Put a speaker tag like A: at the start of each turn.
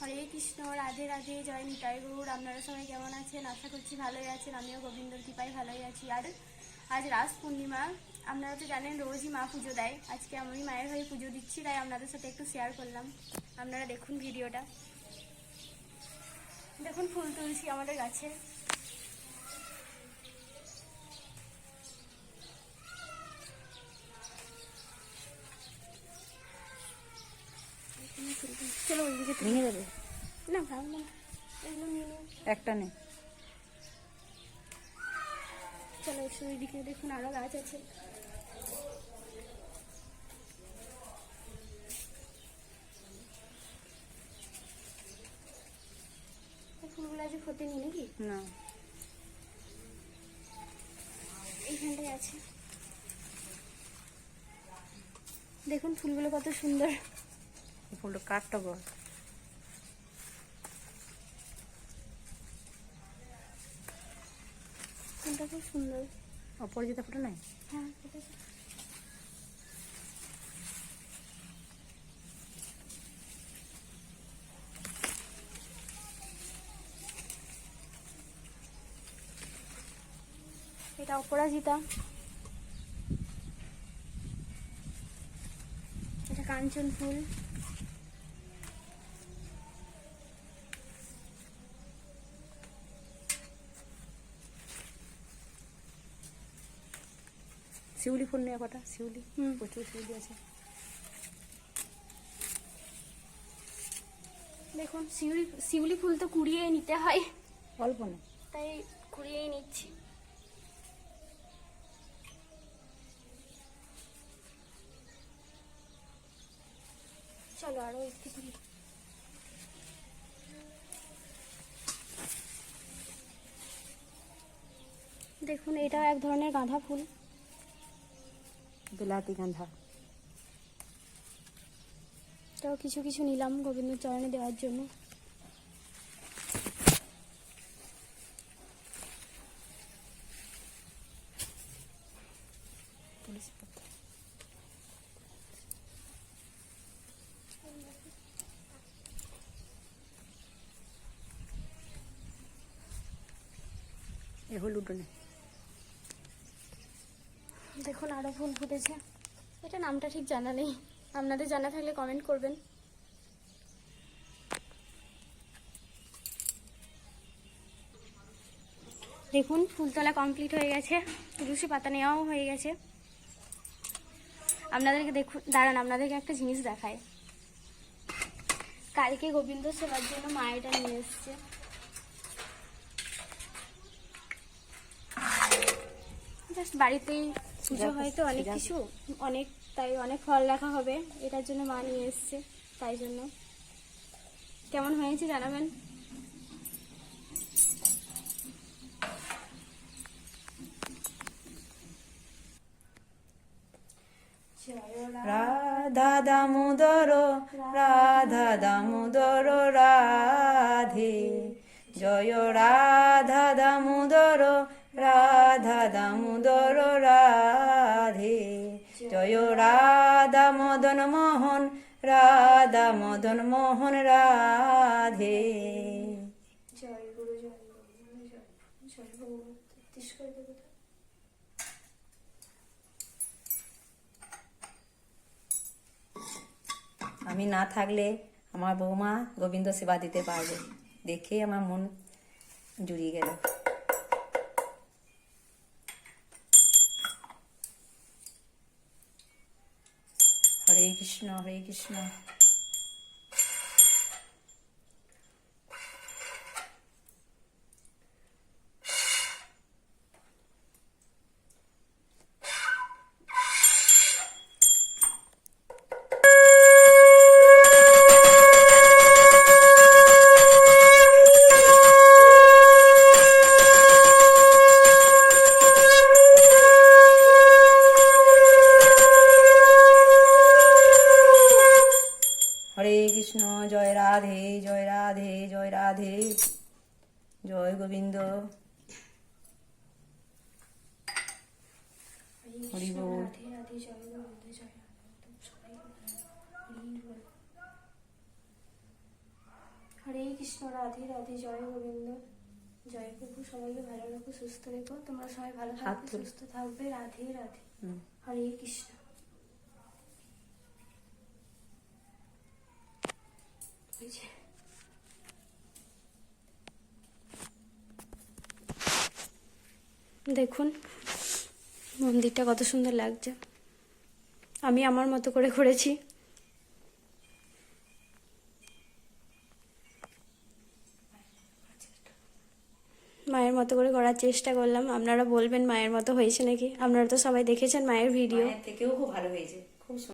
A: হরে কৃষ্ণ, রাধে রাধে, জয় নিতাই গৌর। আপনারা সবাই কেমন আছেন? আশা করছি ভালোই আছেন। আমিও গোবিন্দর কৃপায় ভালোই আছি। আর আজ রাস পূর্ণিমা। আপনারা তো জানেন, রোজই মা পুজো দেয়। আজকে আমি মায়ের হয়ে পুজো দিচ্ছি, তাই আপনাদের সাথে একটু শেয়ার করলাম। আপনারা দেখুন ভিডিওটা দেখুন, ফুল তুলছি আমাদের গাছে। চলো ওইদিকে তুলি।
B: ভেঙে যাবে?
A: না ভালো এগুলো নিয়ে
B: একটা নেই
A: চলো এসো ওইদিকে দেখুন আরও গাছ আছে। ফুলগুলো আজ ফোটেনি নাকি?
B: না।
A: এইখানটায় আছে। দেখুন ফুলগুলো কত সুন্দর।
B: কাঠটা বল।
A: ফুলটা খুব সুন্দর।
B: অপরাজিতা ফুটা নাই?
A: হ্যাঁ এটা অপরাজিতা এটা কাঞ্চন ফুল।
B: শিউলি ফুল নেই কটা? শিউলি। প্রচুর শিউলি আছে।
A: দেখুন শিউলি শিউলি ফুল তো কুড়িয়ে নিতে হয়।
B: অল্প না।
A: তাই কুড়িয়েই নিচ্ছি। চলো আরও একটু দেখুন এটা এক ধরনের গাঁদা ফুল।
B: বিলাতি গাঁধা
A: এটাও কিছু কিছু নিলাম গোবিন্দ চরণে দেওয়ার জন্য।
B: হলুদ নেই
A: দেখুন আরও ফুল ফুটেছে এটা নামটা ঠিক জানা নেই। আপনাদের জানা থাকলে কমেন্ট করবেন। দেখুন, ফুলতলা কমপ্লিট হয়ে গেছে। তুলসী পাতা নেওয়াও হয়ে গেছে। আপনাদেরকে দেখুন, দাঁড়ান, আপনাদেরকে একটা জিনিস দেখায় কালকে গোবিন্দ সেবার জন্য মা এটা নিয়ে এসছে। জাস্ট বাড়িতেই পুজো হয় তো অনেক কিছু অনেক তাই অনেক ফল রাখা হবে। এটার জন্য মা নিয়ে এসছে তাই জন্য। কেমন হয়েছে জানাবেন?
B: রাধা দামোদর রাধা দামোদর রাধে। জয় রাধা দামোদর দামোদর রাধে জয় রাধা মদন মোহন রাধা মদন মোহন রাধে
A: জয় গুরু জয় জয় ভগবান।
B: আমি না থাকলে আমার বৌমা গোবিন্দ সেবা দিতে পারবে। দেখে আমার মন জুড়িয়ে গেল। কৃষ্ণ হরে কৃষ্ণ জয় গোবিন্দ। হরি বল।
A: কৃষ্ণ রাধে রাধে জয় গোবিন্দ। জয় প্রভু সবাইকে ভালো রাখো সুস্থ রেখো। তোমরা সবাই ভালো থাকবে সুস্থ থাকবে। রাধে রাধে। হরে কৃষ্ণ। দেখুন, মন্দিরটা কত সুন্দর লাগছে। আমি আমার মতো করে করেছি মায়ের মতো করে করার চেষ্টা করলাম। আপনারা বলবেন মায়ের মতো হয়েছে নাকি? আপনারা তো সবাই দেখেছেন মায়ের ভিডিও
B: থেকেও খুব ভালো হয়েছে।